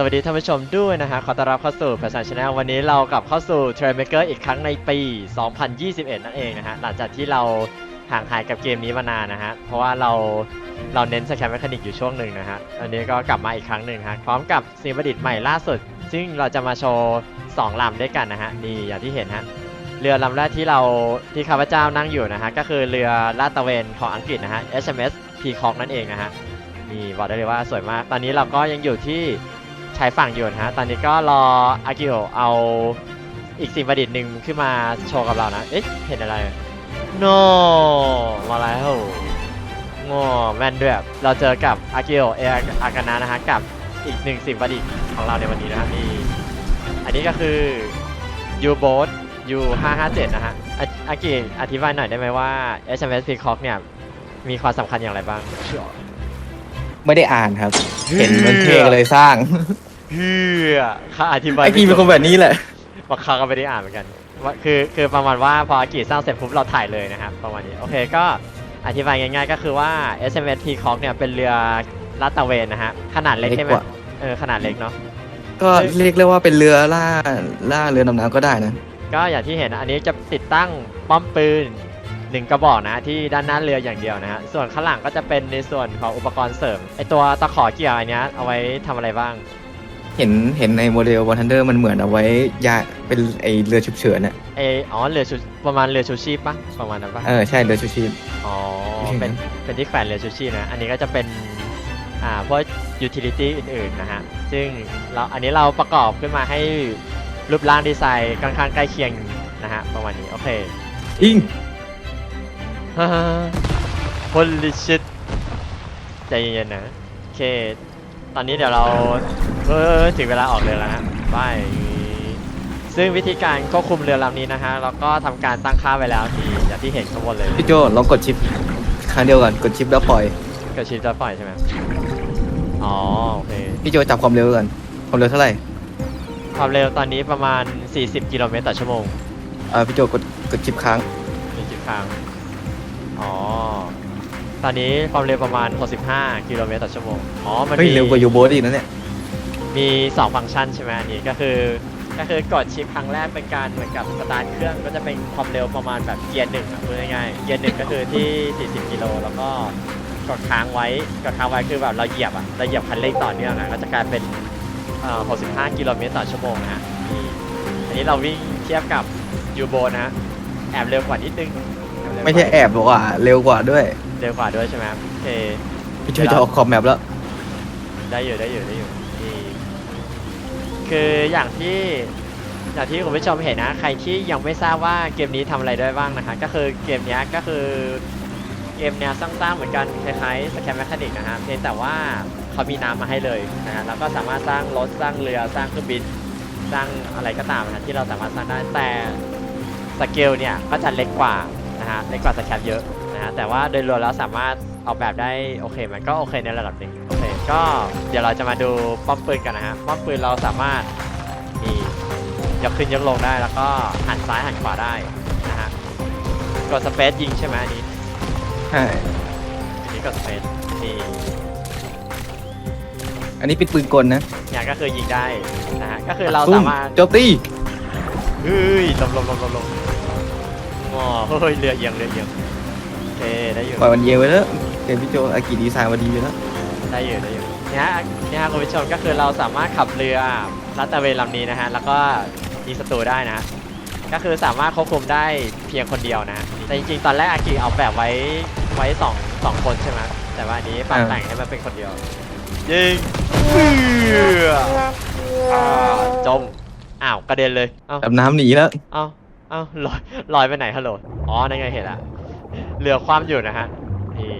สวัสดีท่านผู้ชมด้วยนะฮะ ขอต้อนรับเข้าสู่แฟชั่นชาแนลวันนี้เรากลับเข้าสู่ t r a i n Maker อีกครั้งในปี 2021 นั่นเองนะฮะ หลังจากที่เราห่างหายกับเกมนี้มานานนะฮะ เพราะว่าเราเราเน้นสแคมแมคานิกอยู่ช่วงหนึ่งนะฮะ อันนี้ก็กลับมาอีกครั้งหนึ่งฮะ พร้อมกับสิ่งประดิษฐ์ใหม่ล่าสุด ซึ่งเราจะมาโชว์ 2ลำด้วยกันนะฮะ นี่อย่างที่เห็นฮะ เรือลำแรกที่เราที่ข้าพเจ้านั่งอยู่นะฮะ ก็คือเรือลาดตะเวนของอังกฤษนะฮะ HMS Peacock นั่นเองนะฮะ นี่บอกได้เลยว่าสวยมาก ตอนนี้เราก็ยังอยู่ที่ ชายฝั่งอยู่นะฮะ ตอนนี้ก็รออากิโอเอาอีกสิ่งประดิษฐ์หนึ่งขึ้นมาโชว์กับเรานะ เอ๊ะ เห็นอะไร โน มาแล้วงอแม่นด้วย เราเจอกับอากิโอเออากานะนะฮะ กับอีกหนึ่งสิ่งประดิษฐ์ของเราในวันนี้นะฮะนี่อันนี้ก็คือ U-Boat U557 นะฮะอาอากิอธิบายหน่อยได้ไหมว่า HMS Peacock เนี่ย มีความสำคัญอย่างไรบ้าง ไม่ได้อ่านครับ เห็นมันเท่ก็เลยสร้างเฮือข้าอธิบายไอ้กีเป็นคนแบบนี้แหละว่าข้าก็ไม่ได้อ่านเหมือนกันว่าคือคือประมาณว่าพออากิสร้างเสร็จปุ๊บเราถ่ายเลยนะครับประมาณนี้โอเคก็อธิบายง่ายๆก็คือว่า SMS Peacock เนี่ยเป็นเรือลาดตระเวนนะฮะขนาดเล็กเล็กใช่ไหมกว่าเออขนาดเล็กเนาะก็เรียกได้ว่าเป็นเรือล่าล่าเรือดำน้ำก็ได้นะ ก็อย่างที่เห็นนะอันนี้จะติดตั้งป้อมปืน หนึ่งกระบอกนะที่ด้านหน้าเรืออย่างเดียวนะฮะส่วนข้างหลังก็จะเป็นในส่วนของอุปกรณ์เสริมไอตัวตะขอเกี่ยวอันเนี้ยเอาไว้ทำอะไรบ้าง เห็นเห็นในโมเดลวอ r ทันเดอร์มันเหมือนเอาไว้ยาเป็นไอเรือฉุกเฉินอะเอออ๋อเรือชูประมาณเรือชูชีพปะประมาณนั้นปะเออใช่เรือชูชีพ อ๋อไม่ใช่เป็นเป็นที่แขวนเรือชูชีพนะอันนี้ก็จะเป็นอ่าพวกยูทิลิตี้อื่นๆนะฮะซึ่งเราอันนี้เราประกอบขึ้นมาให้รูปร่างดีไซน์ค่อนข้างใกล้เคียงนะฮะประมาณนี้โอเค อิง ฮ่า holy shit ใจเย็นๆนะโอเค ตอนนี้เดี๋ยวเราเออถึงเวลาออกเรือแล้วฮะบายซึ่งวิธีการควบคุมเรือลำนี้นะฮะเราก็ทำการตั้งค่าไว้แล้วที่อย่างที่เห็นข้างบนเลยพี่โจลองกดชิปครั้งเดียวก่อนกดชิปแล้วปล่อยกับชิปจะปล่อยใช่ไหมอ๋อโอเคพี่โจจับความเร็วก่อนความเร็วเท่าไหร่ความเร็วตอนนี้ประมาณ 40 กิโลเมตรต่อชั่วโมงเออพี่โจกดกดชิปค้างมีจุดค้างอ๋อ ตอนนี้ความเร็วประมาณ 65 กิโลเมตรต่อชั่วโมง อ๋อ มันเฮ้ยมีเร็วกว่ายูโบสอีกนะเนี่ย มี2ฟังก์ชันใช่ไหมอันนี้ก็คือ ก็คือกดชิปครั้งแรกเป็นการเหมือนกับสตาร์ทเครื่องก็จะเป็นความเร็วประมาณแบบเกียร์หนึ่งอะพูดง่ายๆเกียร์หนึ่งก็คือที่ 40 กิโลแล้วก็กดค้างไว้กดค้างไว้คือแบบเราเหยียบอะเราเหยียบคันเร่งต่อเนื่องอะก็จะกลายเป็นเอ่อ65 กิโลเมตรต่อชั่วโมงนะฮะนี่อันนี้เราวิ่งเทียบกับยูโบนะฮะแอบเร็วกว่านิดนึง แอบเร็วกว่าไม่ใช่แอบบอกว่าเร็วกว่าด้วยเร็วกว่าด้วยใช่ไหมครับโอเคพี่โจจะออกคอมแมปแล้ว ได้อยู่ได้อยู่ได้อยู่นี่คืออย่างที่อย่างที่คุณผู้ชมเห็นนะ ใครที่ยังไม่ทราบว่าเกมนี้ทำอะไรได้บ้างนะฮะก็คือเกมเนี้ยก็คือเกมแนวสร้างๆเหมือนกันคล้ายๆสแคมแมคานิกนะฮะเพียงแต่ว่าเขามีน้ำมาให้เลยนะฮะแล้วก็สามารถสร้างรถสร้างเรือสร้างเครื่องบินสร้างอะไรก็ตามนะฮะที่เราสามารถสร้างได้แต่สเกลเนี่ยก็จะเล็กกว่า นะฮะเล็กกว่าสแคมเยอะนะฮะแต่ว่าโดยรวมแล้วสามารถออกแบบได้โอเคมันก็โอเคในระดับหนึ่งโอเคก็เดี๋ยวเราจะมาดูป้อมปืนกันนะฮะป้อมปืนเราสามารถนี่ยกขึ้นยกลงได้แล้วก็หันซ้ายหันขวาได้นะฮะกดสเปซยิงใช่ไหมอันนี้ใช่ อันนี้กดสเปซนี่อันนี้เป็นปืนกลนะอย่างก็คือยิงได้นะฮะก็คือเราซุ่สามารถโจมตี เฮ้ยลมลมลมลมลม อ๋อเฮ้ยเรือเอียงเรือเอียงโอเคได้อยู่ปล่อยมันเยไว้แล้วเกมพี่โจอากิดีไซน์มาดีอยู่แล้วได้อยู่ได้อยู่เนี่ยฮะเนี่ยฮะคุณผู้ชมก็คือเราสามารถขับเรือลัดตระเวนลำนี้นะฮะแล้วก็ยิงศัตรูได้นะฮะก็คือสามารถควบคุมได้เพียงคนเดียวนะฮะแต่จริงๆตอนแรกอากิเอาแบบไว้ไว้สองสองคนใช่ไหมแต่ว่าอันนี้ปรับอ่าแต่งให้มันเป็นคนเดียวยิงเอื้ออ่าจมอ้าวกระเด็นเลยเอ้าดำน้ำหนีแล้วเอ้า เอ้าลอยลอยไปไหนฮัลโหลอ๋อนั่นไงเห็นละเรือคว่ำอยู่นะฮะนี่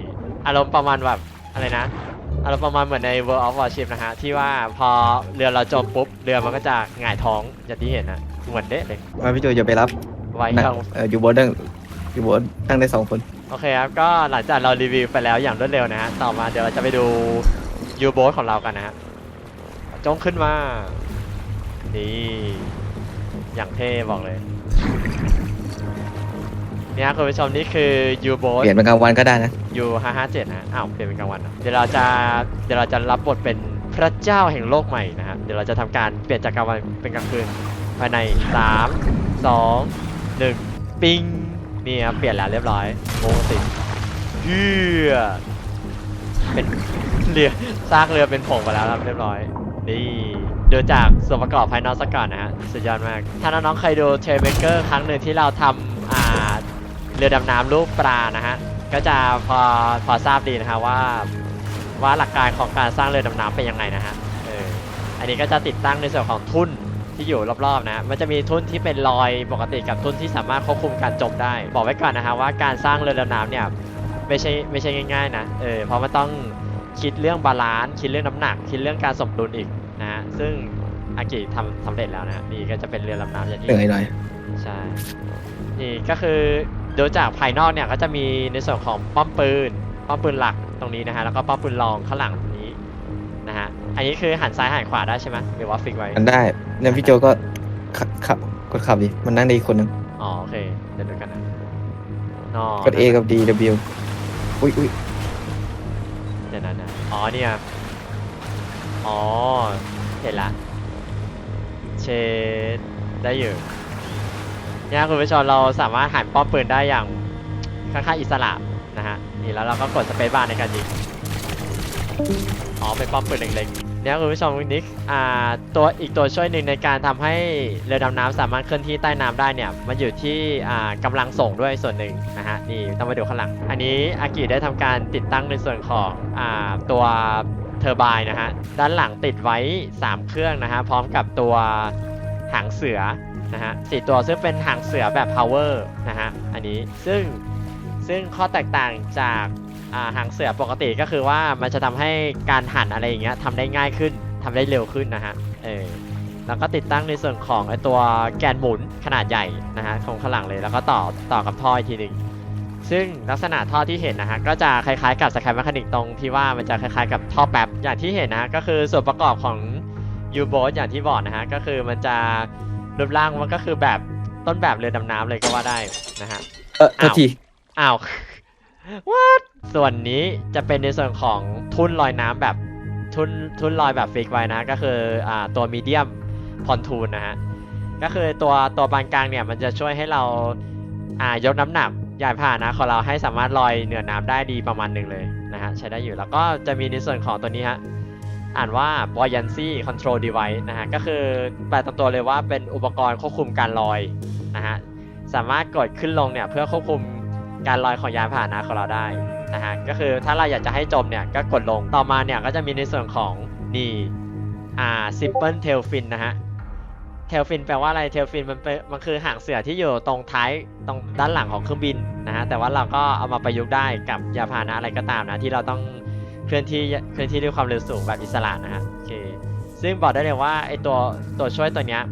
อารมณ์ประมาณแบบอะไรนะอารมณ์ประมาณเหมือนใน World of Warship นะฮะที่ว่าพอเรือเราจมปุ๊บ เรือมันก็จะหงายท้องอย่างที่เห็นนะเหมือนเด๊ะเลยมาพี่โจอย่าไปรับไว้นะครับ เอออยู่บนนั่งอยู่บนนั่งได้สองคนโอเคครับ ก็หลังจากเรารีวิวไปแล้วอย่างรวดเร็วนะฮะ ต่อมาเดี๋ยวเราจะไปดูยูโบ t ของเรากันนะฮะจงขึ้นมา นี่ อย่างเท่บอกเลย เนี่ยคุณผู้ชมนี่คือยูโบเปลี่ยนเป็นกลางวันก็ได้นะยูห้าห้าเจ็ดนะอ้าวเปลี่ยนเป็นกลางวันนะเดี๋ยวเราจะเดี๋ยวเราจะรับบทเป็นพระเจ้าแห่งโลกใหม่นะฮะเดี๋ยวเราจะทำการเปลี่ยนจากกลางวันเป็นกลางคืนภายในสามสองหนึ่งปิงนี่ครับเปลี่ยนแล้วเรียบร้อยโมติเพื่อเป็นเรือซากเรือเป็นผงไปแล้วครับเรียบร้อยนี่ดูจากส่วนประกอบภายนอกสักก่อนนะฮะสุดยอดมาก ถ้าน้องๆเคยดูเทรเบเกอร์ครั้งหนึ่งที่เราทำอ่า เรือดำน้ำรูปปลานะฮะก็จะพอพอทราบดีนะฮะว่าว่าหลักการของการสร้างเรือดำน้ำเป็นยังไงนะฮะเอออันนี้ก็จะติดตั้งในส่วนของทุ่นที่อยู่รอบๆนะ มันจะมีทุ่นที่เป็นรอยปกติกับทุ่นที่สามารถควบคุมการจมได้ บอกไว้ก่อนนะฮะว่าการสร้างเรือดำน้ำเนี่ยไม่ใช่ไม่ใช่ง่ายๆนะ เออ เพราะมันต้องคิดเรื่องบาลานซ์คิดเรื่องน้ำหนัก คิดเรื่องการสมดุลอีกนะฮะ ซึ่งอากิทำสำเร็จแล้วนะ นี่ก็จะเป็นเรือดำน้ำอย่างที่เหนื่อยหน่อยใช่ นี่ก็คือ ดูจากภายนอกเนี่ยก็จะมีในส่วนของป้อมปืน ป้อมปืนหลักตรงนี้นะฮะ แล้วก็ป้อมปืนรองข้างหลังนี้นะฮะ อันนี้คือหันซ้ายหันขวาได้ใช่ไหมหรือว่าฟิกไว้ มันได้เนี่ยพี่โจก็ขับขับกดขับดิ มันนั่งได้อีกคนนึงอ๋อโอเค เดี๋ยวดูกันนะอ๋อกด A กับ D W อุ้ยอุ้ยเดี๋ยวนั้นนะอ๋อเนี่ย อ๋อ เห็นละ เชดได้อยู่ เนี่ยคุณผู้ชมเราสามารถหันป้อมปืนได้อย่างค่อนข้างอิสระนะฮะนี่แล้วเราก็กดสเปซบาร์ในการยิงอ๋อเป็นป้อมปืนเล็กๆเนี่ยคุณผู้ชมนิกอ่าตัวอีกตัวช่วยหนึ่งในการทำให้เรือดำน้ำสามารถเคลื่อนที่ใต้น้ำได้เนี่ยมันอยู่ที่อ่ากำลังส่งด้วยส่วนหนึ่งนะฮะนี่ต้องมาดูข้างหลัง อันนี้อากิได้ทำการติดตั้งในส่วนของอ่าตัวเทอร์ไบน์นะฮะด้านหลังติดไว้ 3 เครื่องนะฮะพร้อมกับตัวหางเสือ นะฮะสี่ตัวซึ่งเป็นหางเสือแบบ power นะฮะอันนี้ซึ่งซึ่งข้อแตกต่างจากหางเสือปกติก็คือว่ามันจะทำให้การหันอะไรอย่างเงี้ยทำได้ง่ายขึ้นทำได้เร็วขึ้นนะฮะเออแล้วก็ติดตั้งในส่วนของไอตัวแกนหมุนขนาดใหญ่นะฮะของข้างหลังเลยแล้วก็ต่อต่อกับท่ออีกทีหนึ่งซึ่งลักษณะท่อที่เห็นนะฮะก็จะคล้ายๆกับสแคมแมคานิกตรงที่ว่ามันจะคล้ายๆกับท่อแป๊บอย่างที่เห็นนะะก็คือส่วนประกอบของยูโบ t อย่างที่บอกนะฮะก็คือมันจะ รูปร่างมันก็คือแบบต้นแบบเรือดำน้ำเลยก็ว่าได้นะฮะ เออโทษที อ้าว what ส่วนนี้จะเป็นในส่วนของทุ่นลอยน้ำแบบทุ่นทุ่นลอยแบบฟิกไว้นะก็คืออ่าตัวมีเดียมพอนทูนนะฮะ ก็คือตัวตัวบานกลางเนี่ยมันจะช่วยให้เราอ่ายกน้ำหนักยานพาหนะของเราให้สามารถลอยเหนือน้ำได้ดีประมาณหนึ่งเลยนะฮะใช้ได้อยู่แล้วก็จะมีในส่วนของตัวนี้ฮะ อ่านว่า buoyancy control device นะฮะ ก็คือแปลตามตัวเลยว่าเป็นอุปกรณ์ควบคุมการลอยนะฮะ สามารถกดขึ้นลงเนี่ยเพื่อควบคุมการลอยของยานพาหนะของเราได้นะฮะ ก็คือถ้าเราอยากจะให้จมเนี่ยก็กดลง ต่อมาเนี่ยก็จะมีในส่วนของนี่อ่า simple tail fin นะฮะเทลฟินแปลว่าอะไรเทลฟินมันเป็นมันคือหางเสือที่อยู่ตรงท้ายตรงด้านหลังของเครื่องบินนะฮะ แต่ว่าเราก็เอามาประยุกต์ได้กับยานพาหนะอะไรก็ตามนะที่เราต้อง เคลื่อนที่เคลื่อนที่ด้วยความเร็วสูงแบบอิสระนะฮะโอเคซึ่งบอกได้เลยว่าไอตัวตัวช่วยตัวเนี้ย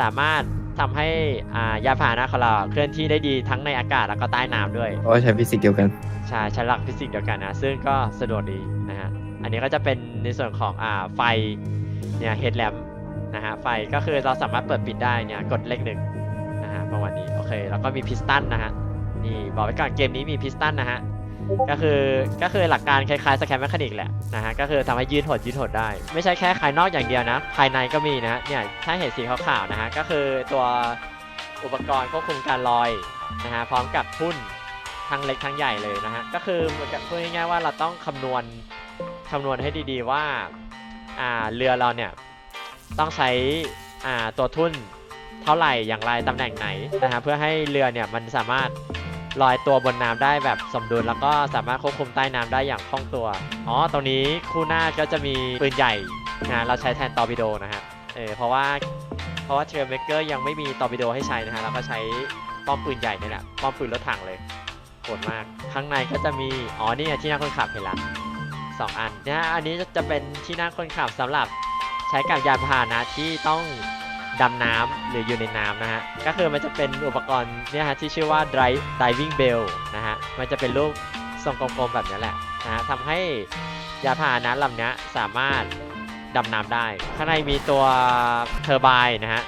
สามารถทำให้อ่ายานพาหนะของเราเคลื่อนที่ได้ดีทั้งในอากาศแล้วก็ใต้น้ำด้วยเพราะว่าใช้ฟิสิกส์เดียวกันใช่ใช้หลักฟิสิกส์เดียวกันนะซึ่งก็สะดวกดีนะฮะอันนี้ก็จะเป็นในส่วนของอ่าไฟเนี่ยเฮดแลมนะฮะไฟก็คือเราสามารถเปิดปิดได้เนี่ยกดเลขหนึ่งนะฮะประมาณนี้โอเคแล้วก็มีพิสตันนะฮะนี่บอกไว้ก่อนเกมนี้มีพิสตันนะฮะ ก็คือก็คือหลักการคล้ายๆสแคมแมคานิกแหละนะฮะก็คือทำให้ยืดหดยืดหดได้ ไม่ใช่แค่ภายนอกอย่างเดียวนะ ภายในก็มีนะเนี่ยถ้าเห็นสีขาวๆนะฮะก็คือตัวอุปกรณ์ควบคุมการลอยนะฮะพร้อมกับทุ่นทั้งเล็กทั้งใหญ่เลยนะฮะก็คือเหมือนกับพูดง่ายๆว่าเราต้องคำนวณคำนวณให้ดีๆว่าอ่าเรือเราเนี่ยต้องใช้อ่าตัวทุ่นเท่าไหร่อย่างไรตำแหน่งไหนนะฮะเพื่อให้เรือเนี่ยมันสามารถ ลอยตัวบนน้ำได้แบบสมดุลแล้วก็สามารถควบคุมใต้น้ำได้อย่างคล่องตัว อ๋อ ตรงนี้คู่หน้าก็จะมีปืนใหญ่นะเราใช้แทนตอร์ปิโดนะฮะ เออ เพราะว่า เพราะว่าเทรลเมเกอร์ยังไม่มีตอร์ปิโดให้ใช้นะฮะ เราก็ใช้ป้อมปืนใหญ่นี่แหละป้อมปืนรถถังเลยโหดมาก ข้างในก็จะมี อ๋อ นี่ที่นั่งคนขับเห็นละสองอันนะฮะอันนี้จะเป็นที่นั่งคนขับสำหรับใช้กับยานพาหนะที่ต้อง ดำน้ำหรืออยู่ในน้ำนะฮะ ก็คือมันจะเป็นอุปกรณ์เนี่ยฮะที่ชื่อว่า Dri- diving bell นะฮะ มันจะเป็นรูปทรงกลมๆแบบนี้แหละนะฮะทำให้ยานพาหนะลำนี้สามารถดำน้ำได้ ข้างในมีตัวเทอร์ไบน์นะฮะ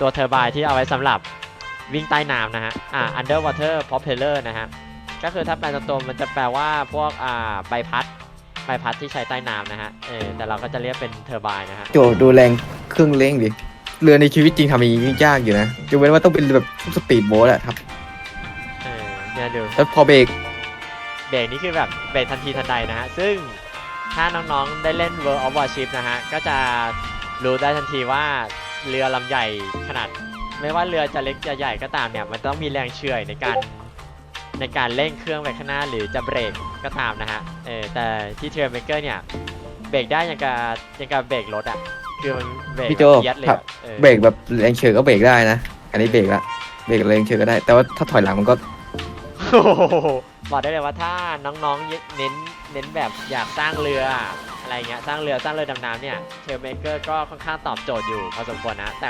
ตัวเทอร์ไบน์ที่เอาไว้สำหรับวิ่งใต้น้ำนะฮะ อ่า underwater propeller นะฮะ ก็คือถ้าแปลตรงๆมันจะแปลว่าพวกอ่าใบพัดใบพัดที่ใช้ใต้น้ำนะฮะ เออแต่เราก็จะเรียกเป็นเทอร์ไบน์นะฮะ โจดูแรงเครื่องเร่งดิ เรือในชีวิตจริงทำอย่างนี้ยากอยู่นะยกเว้นว่าต้องเป็นแบบพวกสปีดโบ๊ทอะครับ เออเนี่ยดูแล้วพอเบรกเบรกนี่คือแบบเบรกทันทีทันใดนะฮะ ซึ่งถ้าน้องๆได้เล่น World of Warship นะฮะ ก็จะรู้ได้ทันทีว่าเรือลำใหญ่ขนาด ไม่ว่าเรือจะเล็กจะใหญ่ก็ตามเนี่ย มันต้องมีแรงเฉื่อยในการในการเร่งเครื่องไปข้างหน้าหรือจะเบรกก็ตามนะฮะ เออแต่ที่เทรลเมเกอร์เนี่ยเบรกได้อย่างกับอย่างกับเบรกรถอะ คือมันเบรกพี่โจแบบเอียดเลยครัอะบออเบรกแบบแรงเฉยก็เบรกได้นะ อันนี้เบรกละเบรกแรงเฉยก็ได้ แต่ว่าถ้าถอยหลังมันก็โอ้โหบอกได้เลยว่าถ้าน้องๆเน้นเน้นแบบอยากสร้างเรืออะไรเงี้ยสร้างเรือสร้างเรือดำน้ำเนี่ยเทลเมเกอร์ก็ค่อนข้างตอบโจทย์อยู่พอสมควรนะ แต่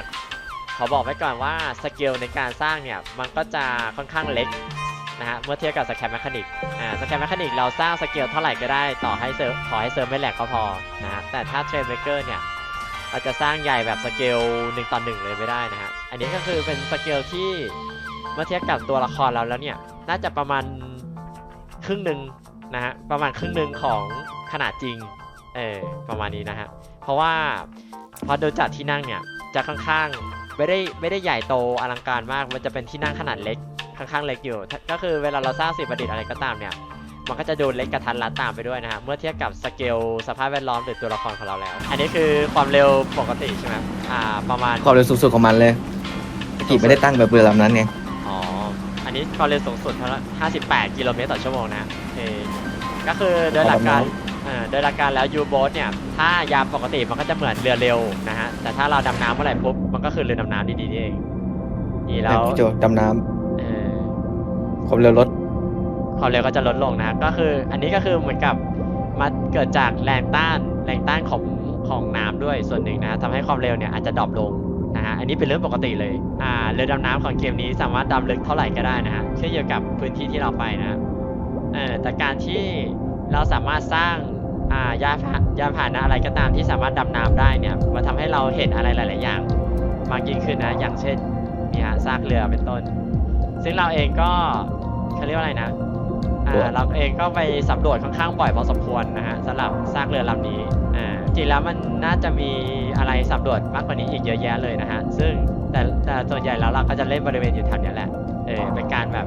ขอบอกไว้ก่อนว่าสเกลในการสร้างเนี่ยมันก็จะค่อนข้างเล็กนะฮะเมื่อเทียบกับสแคมแมคานิกอ่าสแคมแมคานิกเราสร้างสเกลเท่าไหร่ก็ได้ต่อให้เซิร์ฟขอให้เซิร์ฟไม่แหลกก็พอนะฮะแต่ถ้าเทรลเมเกอร์เนี่ย เราจะสร้างใหญ่แบบสเกลหนึ่งต่อหนึ่งเลยไม่ได้นะฮะ อันนี้ก็คือเป็นสเกลที่เมื่อเทียบกับตัวละครเราแล้วเนี่ย น่าจะประมาณครึ่งหนึ่งนะฮะ ประมาณครึ่งหนึ่งของขนาดจริง เออประมาณนี้นะฮะ เพราะว่าพอดูจากที่นั่งเนี่ย จะค่อนข้างไม่ได้ไม่ได้ใหญ่โตอลังการมาก มันจะเป็นที่นั่งขนาดเล็กค่อนข้างเล็กอยู่ ก็คือเวลาเราสร้างสิ่งประดิษฐ์อะไรก็ตามเนี่ย มันก็จะดูเล็กกระทันรัดตามไปด้วยนะฮะเมื่อเทียบกับสเกลสภาพแวดล้อมหรือตัวละครของเราแล้ว อันนี้คือความเร็วปกติใช่ไหมอ่าประมาณความเร็วสูงสุดของมันเลยกีไม่ได้ตั้งแบบเรือลำนั้นไงอ๋ออันนี้ความเร็วสูงสุดเท่าไหร่58 กิโลเมตรต่อชั่วโมงนะโอเคก็คือโดยหลักการอ่าโดยหลักการแล้วยูโบ๊ทเนี่ย ถ้ายามปกติมันก็จะเหมือนเรือเร็วนะฮะ แต่ถ้าเราดำน้ำเมื่อไหร่ปุ๊บ มันก็คือเรือดำน้ำดีๆนี่เอง นี่แล้วพี่โจดำน้เออำความเร็วลด ความเร็วก็จะลดลงนะก็คืออันนี้ก็คือเหมือนกับมาเกิดจากแรงต้านแรงต้านของของน้ำด้วยส่วนหนึ่งนะทำให้ความเร็วเนี่ยอาจจะดรอปลงนะฮะอันนี้เป็นเรื่องปกติเลยอ่าเรือดำน้ำของเกมนี้สามารถดำลึกเท่าไหร่ก็ได้นะฮะขึ้นอยู่กับพื้นที่ที่เราไปนะเออแต่การที่เราสามารถสร้างอ่ายานพายานพานะอะไรก็ตามที่สามารถดำน้ำได้เนี่ยมันทำให้เราเห็นอะไรหลาย ๆ อย่างมากยิ่งขึ้นนะอย่างเช่นมีฮะซากเรือเป็นต้น ซึ่งเราเองก็เขาเรียกว่าอะไรนะ อ่าเราเองก็ไปสำรวจค่อนข้างบ่อยพอสมควรนะฮะสำหรับซากเรือลำนี้อ่าจริงแล้วมันน่าจะมีอะไรสำรวจมากกว่านี้อีกเยอะแยะเลยนะฮะซึ่งแต่แต่ส่วนใหญ่แล้วเราก็จะเล่นบริเวณอยู่แถวเนี้ยแหละเออเป็นการแบบ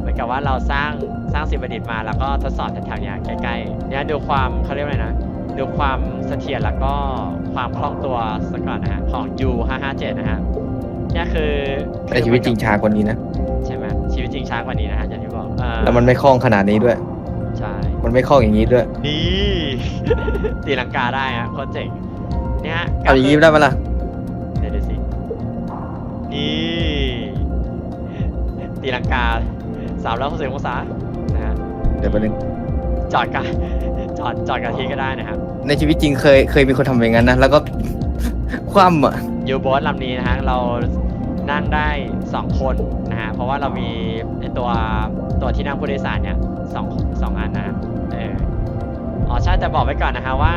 เหมือนกับว่าเราสร้างสร้างสิ่งประดิษฐ์มาแล้วก็ทดสอบแถวๆเนี้ยใกล้ๆเนี่ยดูความเขาเรียกว่าอะไรนะดูความเสถียรแล้วก็ความคล่องตัวสักก่อนนะฮะของ U557 นะฮะเนี่ยคือในชีวิตจริงช้ากว่านี้นะ ใช่ไหมชีวิตจริงช้ากว่านี้นะฮะอย่างที่บ อกเอ่อแล้วมันไม่คล่องขนาดนี้ด้วย ใช่ มันไม่คล่องอย่างนี้ด้วยนี่ ตีลังกาได้ฮะโคตรเจ๋งเนี่ยฮะเอาอย่างนี้ได้ไหมล่ะเดี๋ยวดูสิ นี่ ตีลังกาสามร้อยหกสิบองศานะฮะ เดี๋ยวแป๊บนึงจอดกันจอดจอดกันทีก็ได้นะครับ ในชีวิตจริงเคยเคยมีคนทำอย่างนั้นนะแล้วก็ คว่ำอะ ยูโบสลำนี้นะฮะ เรา นั่งได้สองคนนะฮะเพราะว่าเรามีไอตัวตัวที่นั่งผู้โดยสารเนี่ยสองสองอันนะฮะเอออ๋อใช่แต่บอกไว้ก่อนนะฮะว่า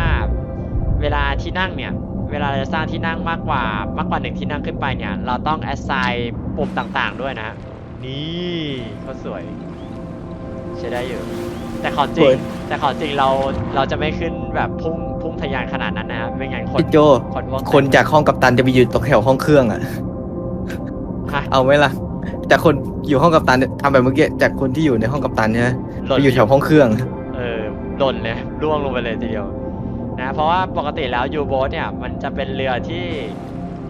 เวลาที่นั่งเนี่ยเวลาเราจะสร้างที่นั่งมากกว่ามากกว่าหนึ่งที่นั่งขึ้นไปเนี่ยเราต้อง assign ปุ่มต่างๆ ด้วยนะฮะนี่เขาสวยใช้ได้อยู่ แต่ของจริสงวยแต่ของจริงเราเราจะไม่ขึ้นแบบพุ่งพุ่งทะยานขนาดนั้นนะฮะไม่งั้นคนพี่โจคนพวกคนจากห้องกัปตันจะไปอยู่ตรงแถวห้องเครื่องอะ ฮะเอาไหมล่ะ จากคนอยู่ห้องกัปตันทำแบบเมื่อกี้จากคนที่อยู่ในห้องกัปตันใช่ไหมหล่ไปนอยู่แถวห้องเครื่อง เออหล่นเลยร่วงลงไปเลยทีเดียวนะเพราะว่าปกติแล้วยูโบสเนี่ยมันจะเป็นเรือที่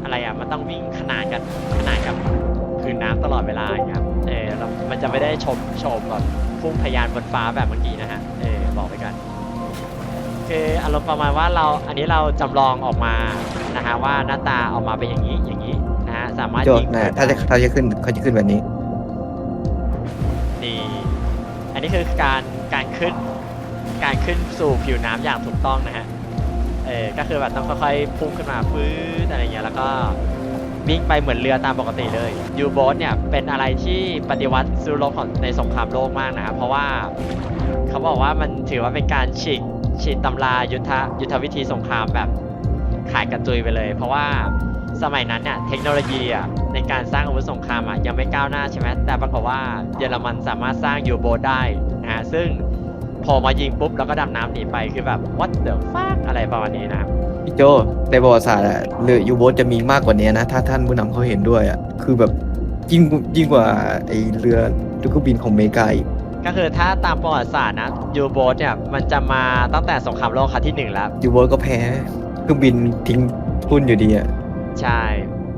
อะไรอะมันต้องวิ่งขนานกันขนานกับพื้นน้ำตลอดเวลาอย่างเงี้ยครับเออเรามันจะไม่ได้ชมโฉมแบบพุ่งทะยานบนฟ้าแบบเมื่อกี้นะฮะเออบอกไปกัน คืออารมณ์ประมาณว่าเราอันนี้เราจำลองออกมานะฮะว่าหน้าตาออกมาเป็นอย่างนี้อย่างนี้นะฮะ สามารถโจยิงนะถ้าจะถ้าจะขึ้นเขาจะขึ้นแบบนี้ นี่ อันนี้คือการการขึ้น การขึ้นสู่ผิวน้ำอย่างถูกต้องนะฮะ เออ ก็คือแบบต้องค่อยๆพุ่งขึ้นมาฟื้นอะไรเงี้ย แล้วก็วิ่งไปเหมือนเรือตามปกติเลยยูโบสเนี่ยเป็นอะไรที่ปฏิวัติสู้รบของในสงครามโลกมากนะครับ เพราะว่าเขาบอกว่ามันถือว่าเป็นการฉีกฉีกตำรายุทธยุทธวิธีสงครามแบบขาดกระจุยไปเลย เพราะว่า สมัยนั้นเนี่ยเทคโนโลยีอะในการสร้างอาวุธสงครามอะยังไม่ก้าวหน้าใช่ไหมแต่ปรากฏว่าเยอรมันสามารถสร้างยูโบสได้นะฮะซึ่งพอมายิงปุ๊บแล้วก็ดำน้ำหนีไปคือแบบ what the fuck อะไรประมาณนี้นะครับพี่โจในประวัติศาสตร์อะเรือยูโบสจะมีมากกว่านี้นะ ถ้าท่านผู้นำเขาเห็นด้วยอะคือแบบยิ่งยิ่งกว่าไอเรือลูกเครื่องบินของอเมริกาอีกก็คือถ้าตามประวัติศาสตร์นะยูโบสเนี่ยมันจะมาตั้งแต่สงครามโลกครั้งที่หนึ่งแล้วยูโบสก็แพ้เครื่องบินทิ้งทุนอยู่ดีอะ ใช่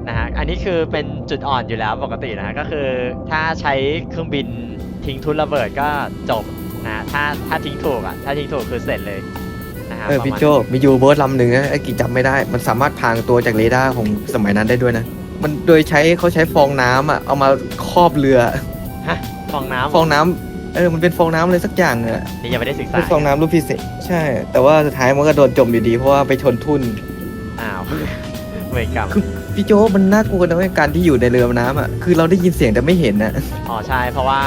นะฮะอันนี้คือเป็นจุดอ่อนอยู่แล้วปกตินะฮะก็คือถ้าใช้เครื่องบินทิ้งทุนระเบิดก็จบนะฮะถ้าถ้าทิ้งถูกอะถ้าทิ้งถูกคือเสร็จเลยนะฮะเออประพี่มาณโจมียูโบสลำหนึ่งนะไอ้กี่จำไม่ได้ มันสามารถพรางตัวจากเรดาร์ของสมัยนั้นได้ด้วยนะ มันโดยใช้เขาใช้ฟองน้ำอะเอามาครอบเรือ ฮะฟองน้ำฟองน้ำเออมันเป็นฟองน้ำเลยสักอย่างอะนี่ยังไม่ได้ศึกษาเป็นฟองน้ำรูปพิเศษ ใช่ แต่ว่าสุดท้ายมันก็โดนจมอยู่ดีเพราะว่าไปชนทุ่น อ้าว เวรกรรมคือพี่โจมันน่ากลัวนะเว้ยการที่อยู่ในเรือน้ำอะคือเราได้ยินเสียงแต่ไม่เห็นนะอ๋อใช่เพราะว่า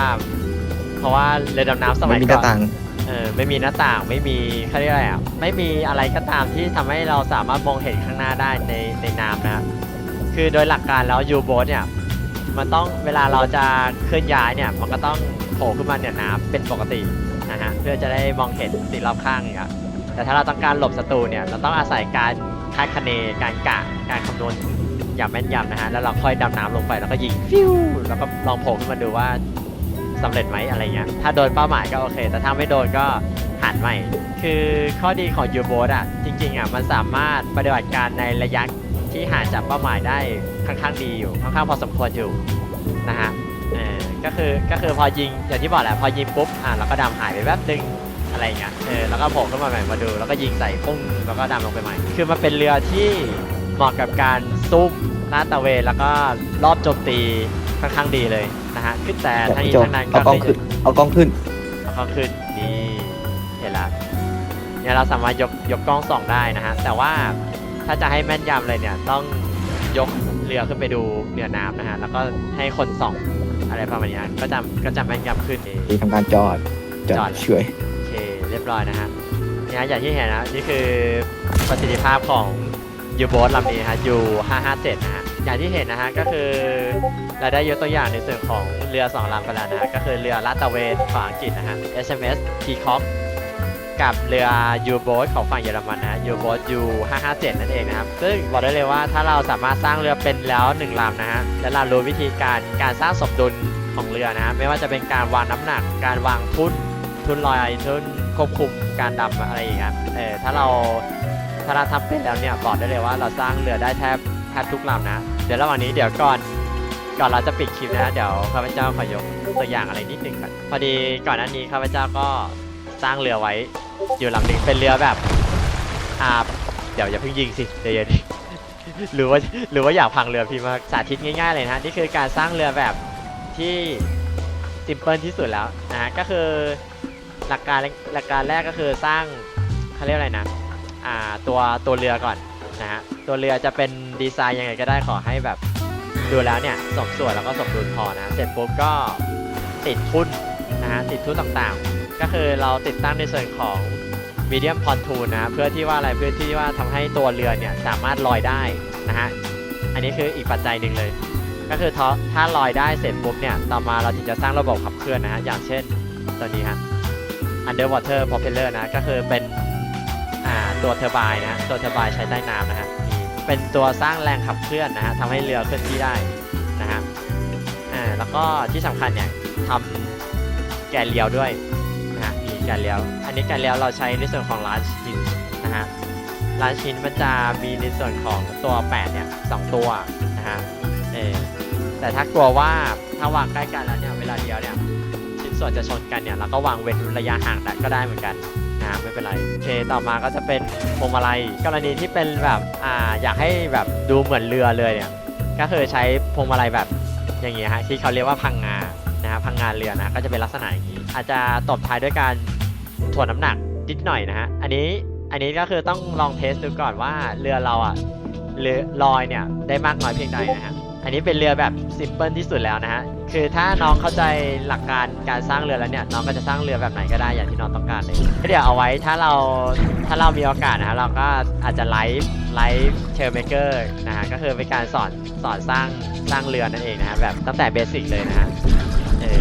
เพราะว่าเรือดำน้ำสมัมันยมีหก่น้าอนต่าง เออไม่มีหน้าต่างไม่มีเขาเรียกอะไรอะไม่มีอะไรก็ตามที่ทำให้เราสามารถมองเห็นข้างหน้าได้ในในน้ำนะครับคือโดยหลักการแล้วยูโบสเนี่ยมันต้องเวลาเราจะเคลื่อนย้ายเนี่ยมันก็ต้องโผล่ขึ้นมาเหนือน้ำเป็นปกตินะฮะเพื่อจะได้มองเห็นสิ่งรอบข้างอย่างเงี้ยแต่ถ้าเราต้องการหลบศัตรูเนี่ยเราต้องอาศัยการ คาดคะเนการกะการคำนวณอย่างแม่นยำนะฮะแล้วเราค่อยดำน้ำลงไปแล้วก็ยิงฟิวแล้วก็ลองโผล่ขึ้นมาดูว่าสำเร็จไหมอะไรเงี้ยถ้าโดนเป้าหมายก็โอเค แต่ถ้าไม่โดนก็หันใหม่ คือข้อดีของยูโบสอะจริงๆอะมันสามารถปฏิบัติการในระยะที่ห่างจากเป้าหมายได้ค่อนข้างดีอยู่ค่อนข้างพอสมควรอยู่นะฮะเออก็คือก็คือพอยิงอย่างที่บอกแหละพอยิงปุ๊บอะเราก็ดำหายไปแป๊บนึง อะไรเงี้ยเออแล้วก็โผล่ขึ้นมาใหม่มาดู แล้วก็ยิงใส่ปุ้งแล้วก็ดำลงไปใหม่ คือมันเป็นเรือที่เหมาะกับการซุ่มลาดตระเวนแล้วก็รอบโจมตีค่อนข้างดีเลยนะฮะขึ้นแต่ทั้งนี้พี่โจทั้งนั้นเอากล้องคืขึ้น เอากล้องขึ้นเอากล้องขึ้นนี่เห็นละเนี่ยเราสามารถยกยกกล้องส่องได้นะฮะแต่ว่าถ้าจะให้แม่นยำเลยเนี่ยต้องยกเรือขึ้นไปดูเหนือน้ำนะฮะแล้วก็ให้คนส่องอะไรประมาณเนี้ยก็จะก็จะแม่นยำขึ้นเองที่ทำการจอดจจออดดเฉยโอ เรียบร้อยนะฮะเนี่ยฮะอย่างที่เห็นนะนี่คือประสิทธิภาพของยูโบสลำนี้ฮะยู557นะฮะอย่างที่เห็นนะฮะก็คือเราได้ยกตัวอย่างในส่วนของเรือสองลำไปแล้วนะฮะก็คือเรือลาดตระเวนของอังกฤษนะฮะ SMS Peacock กับเรือ U boat ของฝั่งเยอรมันนะฮะ U boat U 557นั่นเองนะครับ ซึ่งบอกได้เลยว่าถ้าเราสามารถสร้างเรือเป็นแล้วหนึ่งลำนะฮะและเรารู้วิธีการการสร้างสมดุลของเรือนะฮะไม่ว่าจะเป็นการวางน้ำหนัก การวางทุนทุนลอยทุน ควบคุมการดำอะไรอย่างเงี้ยเออถ้าเราถ้าเราทำเป็นแล้วเนี่ยบอกได้เลยว่าเราสร้างเรือได้แทบแทบทุกลำนะ เดี๋ยวระหว่างนี้เดี๋ยวก่อนก่อนเราจะปิดคลิปนะเดี๋ยวข้าพเจ้าขอยกตัวอย่างอะไรนิดนึงก่อนพอดีก่อนหน้านี้ข้าพเจ้าก็สร้างเรือไว้อยู่ลำหนึ่งเป็นเรือแบบอ่าเดี๋ยวอย่าเพิ่งยิงสิเดี๋ยวเย็นหรือว่าหรือว่าอยากพังเรือพี่มากสาธิตง่ายๆเลยนะนี่คือการสร้างเรือแบบที่ซิมเพิลที่สุดแล้วนะก็คือ หลักการหลักการแรกก็คือสร้างเขาเรียกอะไรนะอ่าตัวตัวเรือก่อนนะฮะตัวเรือจะเป็นดีไซน์ยังไงก็ได้ขอให้แบบดูแล้วเนี่ยสมส่วนแล้วก็สมดุลพอนะเสร็จปุ๊บก็ติดทุ่นนะฮะติดทุ่นต่างๆ ก็คือเราติดตั้งในส่วนของ medium pontoon นะเพื่อที่ว่าอะไรเพื่อที่ว่าทำให้ตัวเรือเนี่ยสามารถลอยได้นะฮะอันนี้คืออีกปัจจัยหนึ่งเลย ก็คือถ้าถ้าลอยได้เสร็จปุ๊บเนี่ยต่อมาเราถึงจะสร้างระบบขับเคลื่อนนะฮะอย่างเช่นตัวนี้ฮะ underwater propeller นะ ก็คือเป็นอ่าตัวเทอร์ไบน์นะ ตัวเทอร์ไบน์ใช้ใต้น้ำนะฮะนี่เป็นตัวสร้างแรงขับเคลื่อนนะฮะทำให้เรือเคลื่อนที่ได้นะฮะอ่าแล้วก็ที่สำคัญเนี่ยทำแกนเลี้ยวด้วยนะฮะ มีแการเลี้ยว อันนี้แการเลี้ยวเราใช้ในส่วนของ large hinge นะฮะ large hinge มันจะมีในส่วนของตัว8เนี่ยสองตัวนะฮะ เออแต่ถ้ากลัวว่าถ้าวางใกล้กันแล้วเนี่ยเวลาเดียวเนี่ย ส่วนจะชนกันเนี่ยเราก็วางเว้นระยะห่างได้ก็ได้เหมือนกันนะไม่เป็นไรโอเคต่อมาก็จะเป็นพวงมาลัยกรณีที่เป็นแบบอ่าอยากให้แบบดูเหมือนเรือเลยเนี่ยก็คือใช้พวงมาลัยแบบอย่างเงี้ยฮะที่เขาเรียกว่าพังงานะฮะพังงาเรือนะก็จะเป็นลักษณะอย่างนี้ อาจจะตบท้ายด้วยการถ่วงน้ำหนักนิดหน่อยนะฮะอันนี้อันนี้ก็คือต้องลองเทสดูก่อนว่าเรือเราอะเรือลอยเนี่ยได้มากน้อยเพียงใดนะฮะ อันนี้เป็นเรือแบบซิมเพิลที่สุดแล้วนะฮะ คือถ้าน้องเข้าใจหลักการการสร้างเรือแล้วเนี่ย น้องก็จะสร้างเรือแบบไหนก็ได้อย่างที่น้องต้องการเลยก็เดี๋ยวเอาไว้ถ้าเราถ้าเรามีโอกาสนะฮะเราก็อาจจะไลฟ์ไลฟ์เชอร์เมเกอร์นะฮะก็คือเป็นการสอนสอนสร้างสร้างเรือนั่นเองนะฮะแบบตั้งแต่เบสิกเลยนะฮะเออ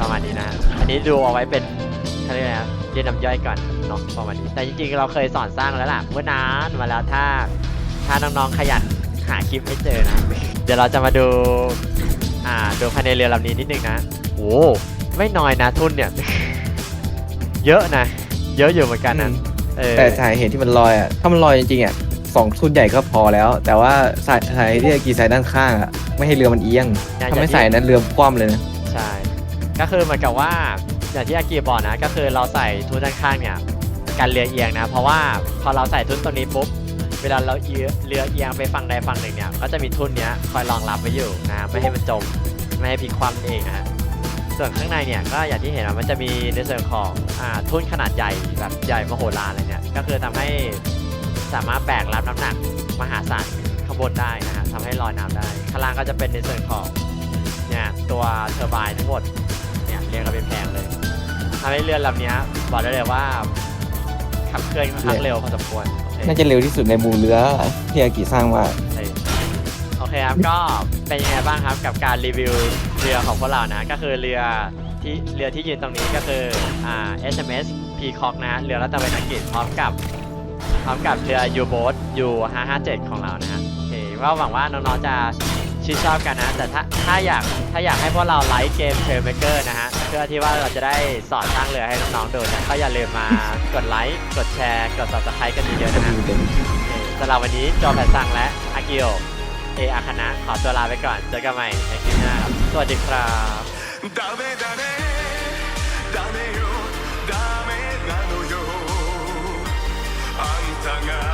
ประมาณนี้นะ อันนี้ดูเอาไว้เป็นเขาเรียกอะไรนะเรียนน้ำย่อยก่อนเนาะประมาณนี้แต่จริงๆเราเคยสอนสร้างแล้วล่ะเมื่อนานมาแล้วถ้าถ้าน้องๆขยัน หาคลิปให้เจอนะ เดี๋ยวเราจะมาดู อ่า ดูภายในเรือลำนี้นิดนึงนะโอ้ไม่น้อยนะทุนเนี่ย เยอะนะ เยอะอยู่เหมือนกันนะเออแต่สาเหตุที่มันลอยอะถ้ามันลอยจริงๆอะสองทุ่นใหญ่ก็พอแล้ว แต่ว่าสายสายที่กี่สายด้านข้างอะไม่ให้เรือมันเอียงอย่างถ้าไม่ที่ใส่นั้นเรือคว่ำเลยนะใช่ก็คือเหมือนกับว่าอย่างที่อากีบอกนะ ก็คือเราใส่ทุนด้านข้างเนี่ยการเรือเอียงนะ เพราะว่าพอเราใส่ทุนตรงนี้ปุ๊บ เวลาเราเอียเรือเอียงไปฝั่งใดฝั่งหนึ่งเนี่ยก็จะมีทุ่นเนี้ยคอยรองรับไว้อยู่นะไม่ให้มันจมไม่ให้พลิกคว่ำเองนะส่วนข้างในเนี่ยก็อย่างที่เห็นนะมันจะมีในส่วนของอ่าทุ่นขนาดใหญ่แบบใหญ่มโหฬารอะไรเนี่ยก็คือทำให้สามารถแบกรับน้ำหนักมหาศาลข้างบนได้นะฮะทำให้ลอยน้ำได้ข้างล่างก็จะเป็นในส่วนของเนี่ยตัวเทอร์ไบน์ทั้งหมดเนี่ยเรียงกันเป็นแผงเลยทำให้เรือลำนี้บอกได้เลยว่าขับเคลื่อนค่อนข้างเร็วพอสมควร น่าจะเร็วที่สุดในหมู่เรือที่อากิสร้างมาโอเคครับ ก็เป็นยังไงบ้างครับกับการรีวิวเรือของพวกเรานะ ก็คือเรือที่เรือที่ยืนตรงนี้ก็คืออ่า SMS Peacock นะ เรือรัตเวนอังกฤษพร้อมกับ พร้อมกับเรือ U-Boat U557 ของเรานะฮะโอเคก็หวังว่าน้องๆจะชื่นชอบกันนะ แต่ถ้าถ้าอยากถ้าอยากให้พวกเราไลฟ์เกม t r a i l Maker นะฮะ พื่อที่ว่าเราจะได้สอนสร้างเรือให้น้องๆดูนะก็อย่าลืมมากดไลค์กดแชร์กด subscribe กันเยอะๆนะฮะสำหรับวันนี้จอแพทสั่งและอากิโอเออาคณะขอตัวลาไปก่อนเจอกันใหม่ในคลิปหน้าสวัสดีครับダメだねダメよダメなのよあんたが